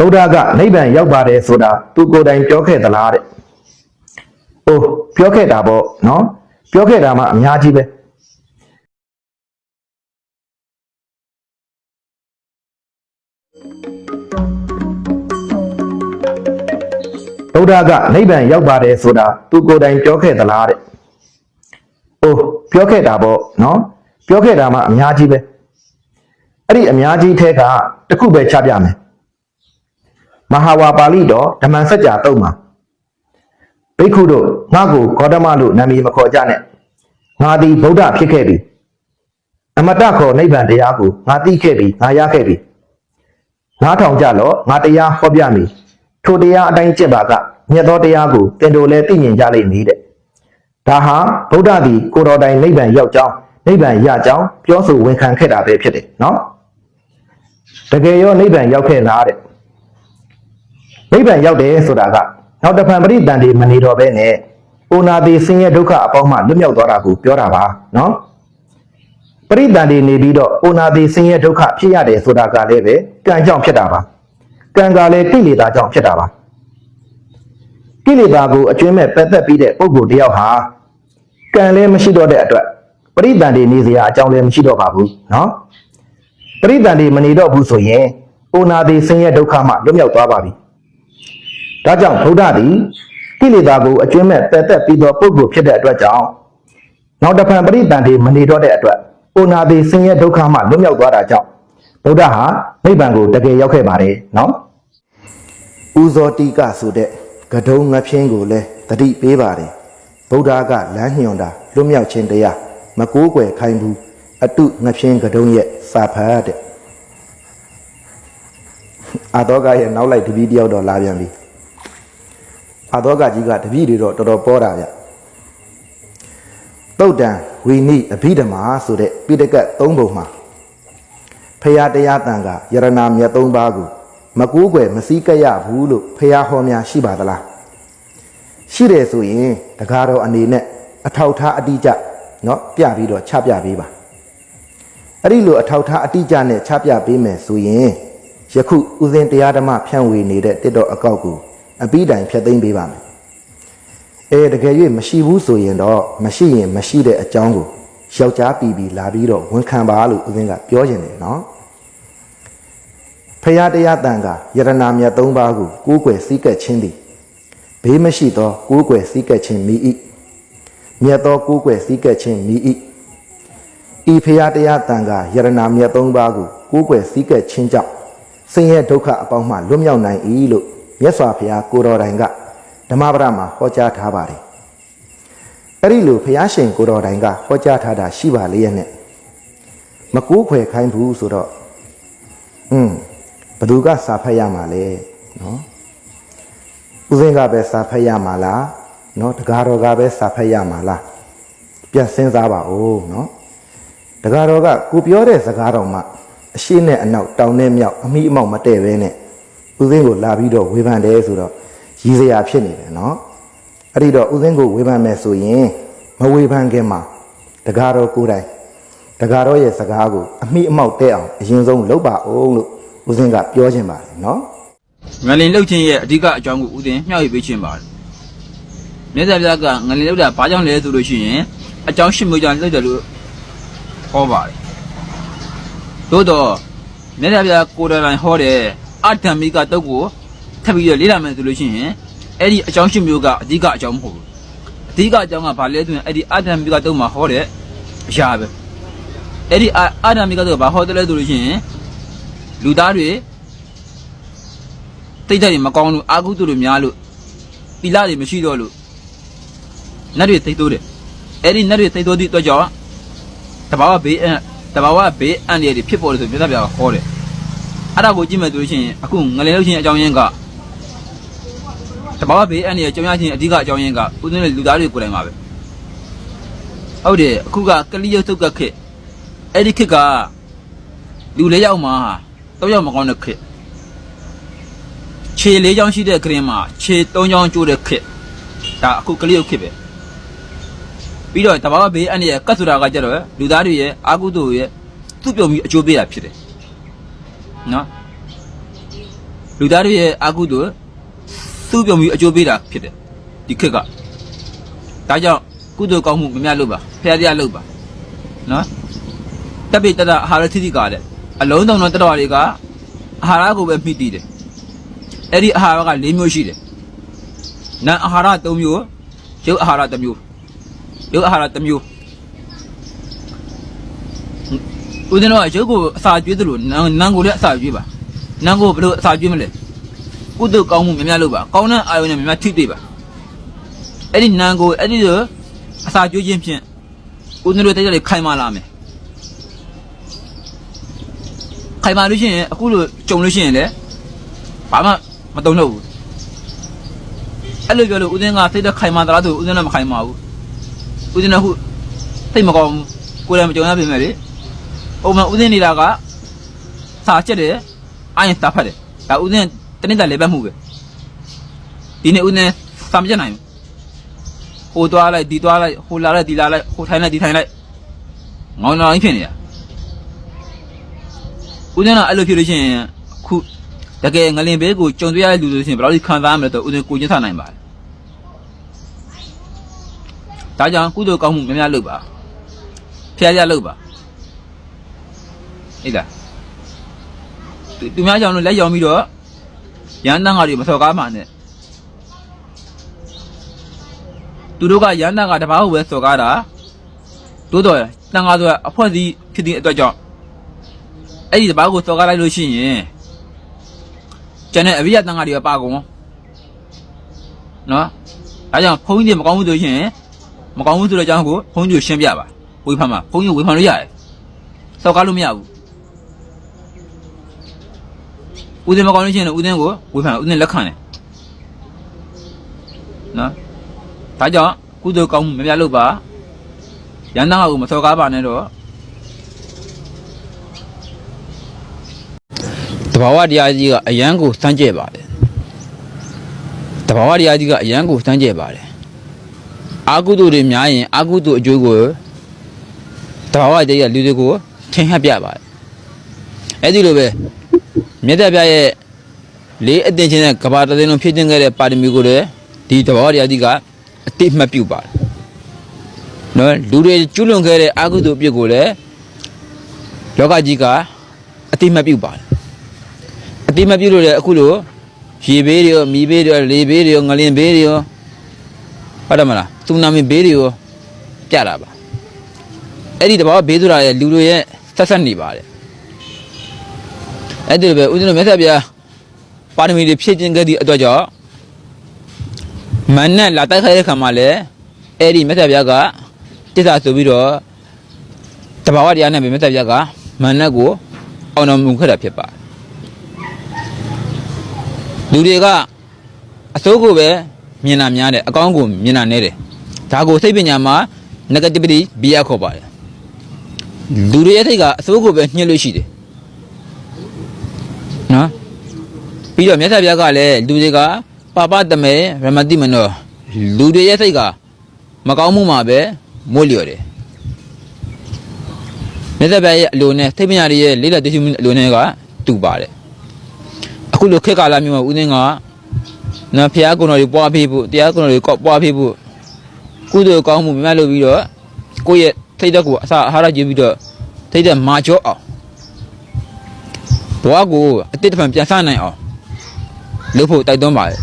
ဗုဒ္ဓကနိဗ္ဗာန်ရောက်ပါတယ်ဆိုတာသူကိုယ်တိုင်ပြောခဲ့သလားတဲ့။အိုးပြောခဲ့တာပေါ့နော်။ပြောခဲ့တာမှအများကြီးပဲ။ဗုဒ္ဓကနိဗ္ဗာန်ရောက်ပါတယ်ဆိုတာသူကိုယ်တိုင်ပြောခဲ့သလားတဲ့။အိုးပြောခဲ့တာပေါ့နော်။ပြောခဲ့တာမှအများကြီးပဲ။အဲ့ဒီအများကြီးထဲကတစ်ခုပဲချပြမယ်။ မဟာဝါပါဠိတော်ဓမ္မစကြာတုံးမှာဘိက္ခုတို့ငါ့ကိုဂေါတမလို့နာမည်မခေါ်ကြနဲ့ငါသည်ဗုဒ္ဓဖြစ်ခဲ့ပြီအမတခေါ်နိဗ္ဗာန်တရားကိုငါသိခဲ့ပြီငါရခဲ့ပြီငါထောင်ကြလော့ငါတရားဟောပြမည်ထိုတရားအတိုင်းကျင့်ပါကမြတ်သောတရားကိုသင်တို့လည်းသိမြင်ကြလိမ့်မည်တဲ့ဒါဟာဗုဒ္ဓသည်ကိုယ်တော်တိုင်နိဗ္ဗာန်ရောက်ကြောင်းနိဗ္ဗာန်ရကြောင်းပြောဆိုဝန်ခံခဲ့တာပဲဖြစ်တယ်နော်တကယ်ရောနိဗ္ဗာန်ရောက်ခဲ့လားတဲ့ နိဗ္ဗာန်ရောက်တယ်ဆိုတာကနောက်တစ်ဖန်ပရိတန်တွေမနေတော့ဘဲနဲ့အိုနာတိဆင်းရဲဒုက္ခအပေါင်းမှလွတ်မြောက်သွားတာကိုပြောတာပါနော်ပရိတန်တွေနေပြီးတော့အိုနာတိဆင်းရဲဒုက္ခဖြစ်ရတယ်ဆိုတာကလည်းပဲကံကြောင့်ဖြစ်တာပါကံကလည်းကိလေသာကြောင့်ဖြစ်တာပါကိလေသာကိုအကျွမ်းမဲ့ပက်သက်ပြီးတဲ့ပုဂ္ဂိုလ်တယောက်ဟာကံလည်းမရှိတော့တဲ့အတွက်ပရိတန်တွေနေစရာအကြောင်းလည်းမရှိတော့ပါဘူးနော်ပရိတန်တွေမနေတော့ဘူးဆိုရင်အိုနာတိဆင်းရဲဒုက္ခမှလွတ်မြောက်သွားပါပြီ ဒါကြောင့်ဗုဒ္ဓသည်ကိလေသာကိုအကျွမ်းမဲ့ပယ်သက်ပြီးသောပုဂ္ဂိုလ်ဖြစ်တဲ့အတွက်ကြောင့်နောက်တစ်ဖန်ပရိတန်တွေမနေတော့တဲ့အတွက်အိုနာသည်ဆင်းရဲဒုက္ခမှလွတ်မြောက်သွားတာကြောင့်ဗုဒ္ဓဟာနိဗ္ဗာန်ကိုတကယ်ရောက်ခဲ့ပါတယ်နော်ဥဇောတိကဆိုတဲ့ကဒုံငဖြင်းကိုလည်းတတိပေးပါတယ်ဗုဒ္ဓကလမ်းညွှန်တာလွတ်မြောက်ခြင်းတရားမကိုးကွယ်ခိုင်းဘူးအတုငဖြင်းကဒုံရဲ့စာဖတ်တဲ့အာတော့ကရဲ့နောက်လိုက်တပီးတယောက်တော့လာပြန်ပြီ အာသောကကြီးကတပည့်တွေတော့တော်တော်ပေါ်တာဗျတုတ်တံဝီနိအဘိဓမ္မာဆိုတဲ့ပိဋကတ်၃ပုံမှာဖရာတရားတန်ကယရနာမြတ်၃ပါးကိုမကူးကွယ်မစည်းကပ်ရဘူးလို့ဖရာဟောများရှိပါသလားရှိတယ်ဆိုရင်တကားတော်အနေနဲ့အထောက်ထားအတိအကျเนาะပြပြီးတော့ချပြပေးပါအဲ့ဒီလိုအထောက်ထားအတိအကျနဲ့ချပြပေးမယ်ဆိုရင်ယခုဥစဉ်တရားဓမ္မဖြန့်ဝေနေတဲ့တစ်တော်အကောက်ကို အပြီးတိုင်ဖြတ်သိမ်းပေးပါမယ်။အဲတကယ်၍မရှိဘူးဆိုရင်တော့မရှိရင်မရှိတဲ့အကြောင်းကိုယောက်ျားပြည်ပြီးလာပြီးတော့ဝန်ခံပါလို့ဦးဇင်းကပြောခြင်းတယ်နော်။ဖရာတရားတန်ကယရနာမြတ်၃ပါးကိုကိုးကွယ်စည်းကပ်ခြင်းသည်ဘေးမရှိသောကိုးကွယ်စည်းကပ်ခြင်းမိ၏မြတ်သောကိုးကွယ်စည်းကပ်ခြင်းမိ၏ဤဖရာတရားတန်ကယရနာမြတ်၃ပါးကိုကိုးကွယ်စည်းကပ်ခြင်းကြောင့်ဆင်းရဲဒုက္ခအပေါင်းမှလွတ်မြောက်နိုင်၏လို့ မြတ်စွာဘုရားကိုတော်တိုင်ကဓမ္မပဒမှာဟောကြားထားပါတယ်။အဲ့ဒီလိုဘုရားရှင်ကိုတော်တိုင်ကဟောကြားထားတာရှိပါလေရဲ့နဲ့မကိုးခွယ်ခိုင်းဘူးဆိုတော့อืมဘသူကစာဖတ်ရမှာလဲနော်။ဦးစင်းကပဲစာဖတ်ရမှာလားနော်တကားတော်ကပဲစာဖတ်ရမှာလားပြန်စဉ်းစားပါဦးနော်။တကားတော်ကကိုပြောတဲ့စကားတော်မှအရှိနဲ့အနောက်တောင်နဲ့မြောက်အမိအမောက်မတည့်ပဲနဲ့ ဦးစင်းကိုလာပြီးတော့ဝေဖန်တယ်ဆိုတော့ရည်စရာဖြစ်နေတယ်နော်အဲ့ဒီတော့ဦးစင်းကိုဝေဖန်မယ်ဆိုရင်မဝေဖန်ခင်မှာတကားတော်ကိုယ်တိုင်တကားတော်ရဲ့စကားကိုအမိအမောက်တဲ့အောင်အရင်ဆုံးလုပ်ပါအောင်လို့ဦးစင်းကပြောချင်ပါတယ်နော်ငလင်လှုပ်ခြင်းရဲ့အဓိကအကြောင်းကိုဥစဉ်မျှဝေပေးခြင်းပါတယ်။မြတ်စွာဘုရားကငလင်လှုပ်တာဘာကြောင့်လဲဆိုလို့ရှိရင်အကြောင်းရှိမှုကြောင့်လှုပ်တယ်လို့ဟောပါတယ်။သို့တော့မြတ်စွာဘုရားကိုယ်တိုင်ဟောတဲ့ အတ္တမိကတုတ်ကိုထပ်ပြီးတော့လေ့လာမယ်ဆိုလို့ရှိရင်အဲ့ဒီအကြောင်းရှိမှုကအဓိကအကြောင်းမဟုတ်ဘူး။အဓိကအကြောင်းကဘာလဲဆိုရင်အဲ့ဒီအတ္တမိကတုတ်မှာဟောတဲ့အရာပဲ။အဲ့ဒီအတ္တမိကတုတ်ကဘာဟောတယ်လဲဆိုလို့ရှိရင်လူသားတွေတိတ်တက်တွေမကောင်းလို့အာကုတုလို့များလို့ပီလာတွေမရှိတော့လို့နတ်တွေသိပ်တိုးတယ်အဲ့ဒီနတ်တွေသိပ်တိုးသည့်အတွက်ကြောင့်တဘာဝဘေးအတဘာဝဘေးအန္တရာယ်တွေဖြစ်ပေါ်တယ်ဆိုမြတ်စွာဘုရားကဟောတယ် အဲ့ဒါကိုကြည့်မယ်ဆိုလို့ရှိရင်အခုငလင်လို့ရှိရင်အကြောင်းရင်းကတဘာဝဘေးအန္တရာယ်ကြောင်းရခြင်းအဓိကအကြောင်းရင်းကဥဒင်းတဲ့လူသားတွေကိုယ်တိုင်ပါပဲဟုတ်တယ်အခုကကလိယသုတ်ကခေတ်အဲ့ဒီခေတ်ကလူလေးယောက်မှာတော့ယောက်မကောင်းတဲ့ခေတ်ခြေ၄ချောင်းရှိတဲ့ကရင်မှာခြေ၃ချောင်းကျိုးတဲ့ခစ်ဒါအခုကလေးရုပ်ခစ်ပဲပြီးတော့တဘာဝဘေးအန္တရာယ်ကတ်ဆိုတာကကြတော့လူသားတွေရဲ့အာကုသိုလ်ရဲ့သူ့ပြုံပြီးအကျိုးပေးတာဖြစ်တယ် နော်လူသားတွေရဲ့အာကုသို့သူ့ပြုံပြီးအကျိုးပေးတာဖြစ်တယ်ဒီခေတ်ကဒါကြောင့်ကုသိုလ်ကောင်းမှုမများလို့ပါဖျားတရားလုပ်ပါနော်တပ်ပိတ္တအာဟာရသီတိကလည်းအလုံးစုံသောတတော်တွေကအာဟာရကိုပဲမိတည်တယ်အဲ့ဒီအာဟာရက၄မျိုးရှိတယ်နာအာဟာရ၃မျိုးရုပ်အာဟာရတစ်မျိုးရုပ်အာဟာရတစ်မျိုး ဦးဇင်းတို့ကရုပ်ကိုအစာကျွေးသလိုနာနာကိုလည်းအစာကျွေးပါနာကိုဘယ်လိုအစာကျွေးမလဲကုသိုလ်ကောင်းမှုများများလုပ်ပါကောင်းတဲ့အာယုန်နဲ့များများထိတွေ့ပါအဲ့ဒီနာကိုအဲ့ဒီလိုအစာကျွေးခြင်းဖြင့်ဦးဇင်းတို့တိတ်တိတ်ခိုင်မာလာမယ်ခိုင်မာလို့ရှိရင်အခုလိုကြုံလို့ရှိရင်လည်းဘာမှမတုံ့လို့ဘူးအဲ့လိုပြောလို့ဦးဇင်းကစိတ်သက်ခိုင်မာသလားဆိုဦးဇင်းလည်းမခိုင်မာဘူးဦးဇင်းကခုစိတ်မကောင်းဘူးကိုယ်လည်းမကြုံရပြင်မဲ့လေ ပုံမှန်ဦးဇင်းနေတာကစာချက်တယ်အရင်စာဖတ်တယ်ဒါဦးဇင်းတနေ့တည်းလေပတ်မှုပဲဒီနေ့ဦးဇင်းစာမချက်နိုင်ဘူးဟိုသွားလိုက်ဒီသွားလိုက်ဟိုလာလိုက်ဒီလာလိုက်ဟိုထိုင်လိုက်ဒီထိုင်လိုက်ငေါင်းငေါင်းဖြစ်နေတာဦးဇင်းကအဲ့လိုဖြစ်လို့ရှိရင်ခုတကယ်ငလင်ဘေးကိုကြုံတွေ့ရတဲ့လူတွေဆိုရင်ဘယ်လောက်ကြီးခံစားရမလဲတော့ဦးဇင်းကိုကျင်းဆနိုင်ပါတယ်ဒါကြောင့်ကုသိုလ်ကောင်းမှုများများလုပ်ပါဖျားဖျားလုပ်ပါ ဟိလားသူသူများကြောင့်လို့လက်ရောင်ပြီးတော့ရန်တန်းကားတွေမစော်ကားမှနဲ့သူတို့ကရန်တန်းကားတစ်ပါးကိုပဲစော်ကားတာတိုးတော့တန်ကားဆိုတာအဖွဲ့အစည်းဖြစ်တဲ့အတွက်ကြောင့်အဲ့ဒီတစ်ပါးကိုစော်ကားလိုက်လို့ရှိရင်ကျန်တဲ့အရိယတန်ကားတွေကပါကုန်နော်အဲကြောင့်ဘုန်းကြီးတွေမကောင်းဘူးဆိုရင်မကောင်းဘူးဆိုတဲ့အကြောင်းကိုဘုန်းကြီးကိုရှင်းပြပါဝေဖန်ပါဘုန်းကြီးဝေဖန်လို့ရတယ်စောက်ကားလို့မရဘူး ဦးဇင်းမကောင်းလို့ရှိရင်လည်းဦးဇင်းကိုဝေဖန်ဦးဇင်းလက်ခံတယ်နော်ဒါကြောင့်ကုသိုလ်ကောင်းမှုမများလို့ပါရန်သားကိုမစော်ကားပါနဲ့တော့တဘာဝတရားကြီးကအယံကိုစမ်းကြဲပါတယ်တဘာဝတရားကြီးကအယံကိုစမ်းကြဲပါတယ်အာကုသိုလ်တွေများရင်အာကုသိုလ်အကျိုးကိုတဘာဝတည်းရလူတွေကိုထင်ဟပ်ပြပါတယ်အဲ့ဒီလိုပဲ မြတ်တပြရဲ့လေးအတင်ချင်းတဲ့ကဘာတသိန်းလုံးဖြည့်တင်ခဲ့တဲ့ပါရမီကိုလည်းဒီတဘာဝတရားကြီးကအတိမတ်ပြုပါတယ်နော်လူတွေကျွလွန်ခဲ့တဲ့အာကုသိုလ်အပြစ်ကိုလည်းလောကကြီးကအတိမတ်ပြုပါတယ်အတိမတ်ပြုလို့လည်းအခုလိုရေဘေးတွေရောမီးဘေးတွေရောလေဘေးတွေရောငလင်ဘေးတွေရောဟုတ်တယ်မလားသူနာမည်ဘေးတွေကိုပြတာပါအဲ့ဒီတဘာဘေးဆိုတာရဲ့လူတွေရဲ့ဆက်ဆက်နေပါတယ် အဲ့ဒီလိုပဲဦးဇင်းတို့မြတ်စွာဘုရားပါရမီတွေဖြည့်ကျင့်ခဲ့သည့်အတွက်ကြောင့်မန်နဲ့လာတိုက်ခိုက်တဲ့ခါမှာလည်းအဲ့ဒီမြတ်စွာဘုရားကတစ္ဆာဆိုပြီးတော့တဘာဝတရားနဲ့ပဲမြတ်စွာဘုရားကမန်နဲ့ကိုအောင်တော်မူခဲ့တာဖြစ်ပါတယ်လူတွေကအစိုးကိုပဲမြင်တာများတယ်အကောင်းကိုမြင်တာနည်းတယ်ဒါကိုစိတ်ပညာမှာ negativity ဘီရခေါ်ပါတယ်လူတွေရဲ့စိတ်ကအစိုးကိုပဲညှစ်လို့ရှိတယ် နော်ပြီးတော့မြတ်စွာဘုရားကလည်းလူတွေကပါပတမေရမတိမနောလူတွေရဲ့စိတ်ကမကောင်းမှုမှာပဲမို့လျော်တယ်မြတ်စွာဘုရားရဲ့အလိုနဲ့စိတ်ပညာတွေရဲ့လေးလက်တရှိမှုအလိုနဲ့ကတူပါတယ်အခုလိုခေတ်ကာလမျိုးမှာဦးသိန်းကနော်ဖះကုံတော်တွေပွားဖေးဖို့တရားကုံတော်တွေကောက်ပွားဖေးဖို့ကုသိုလ်ကောင်းမှုမြတ်လို့ပြီးတော့ကိုယ့်ရဲ့ထိတ်တက်ကိုအစာအာဟာရကျပြီးတော့ထိတ်တက်မာကျော့အောင် ဘဝကိုအတိတ်တဖန်ပြန်ဆနိုင်အောင်လုပ်ဖို့တိုက်တွန်းပါတယ်